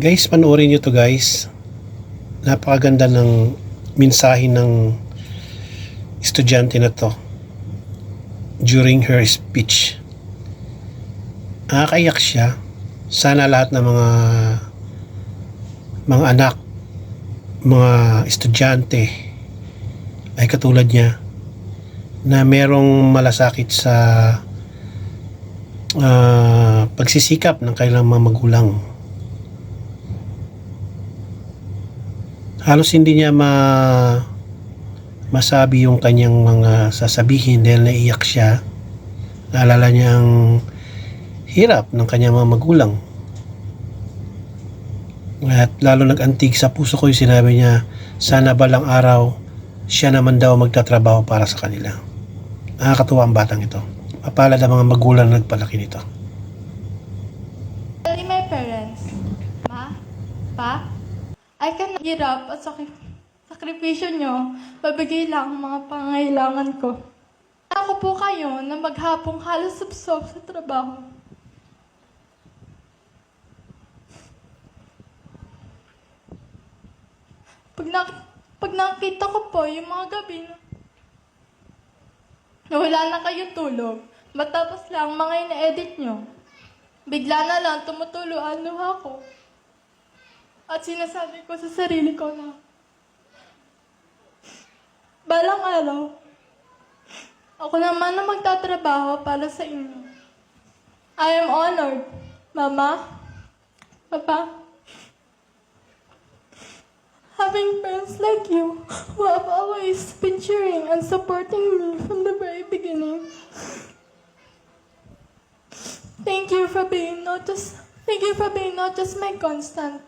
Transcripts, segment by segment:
Guys, panoorin nyo to guys. Napakaganda ng mensahe ng estudyante na to during her speech. Nakakaiyak siya. Sana lahat ng mga mga anak, mga estudyante ay katulad niya na merong malasakit sa ah, pagsisikap ng kailang mga magulang. Halos hindi niya ma masabi yung kanyang mga sasabihin dahil naiyak siya. Naalala niya ang hirap ng kanyang mga magulang. At lalo nag-antig sa puso ko yung sinabi niya, sana balang araw siya naman daw magtatrabaho para sa kanila. Nakakatuwa ang batang ito. Mapalad ang mga magulang na nagpalaki nito. Telling my parents, Ma, Pa, I can hirap at sakri- sakripisyo nyo, babigay lang ang mga pangailangan ko. Ako po kayo na maghapong halos subsob sa trabaho. Pag, na, pag nakita ko po yung mga gabi na na wala na kayong tulog, matapos lang mga ina-edit nyo, bigla na lang tumutulo ang luha ko. At sinasabi ko sa sarili ko na, balang araw, ako naman na magtatrabaho para sa inyo. I am honored, Mama, Papa, having parents like you who have always been cheering and supporting me from the very beginning. Thank you for being not just thank you for being not just my constant,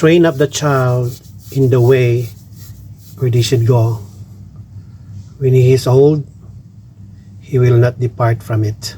train up the child in the way where they should go. When he is old, he will not depart from it.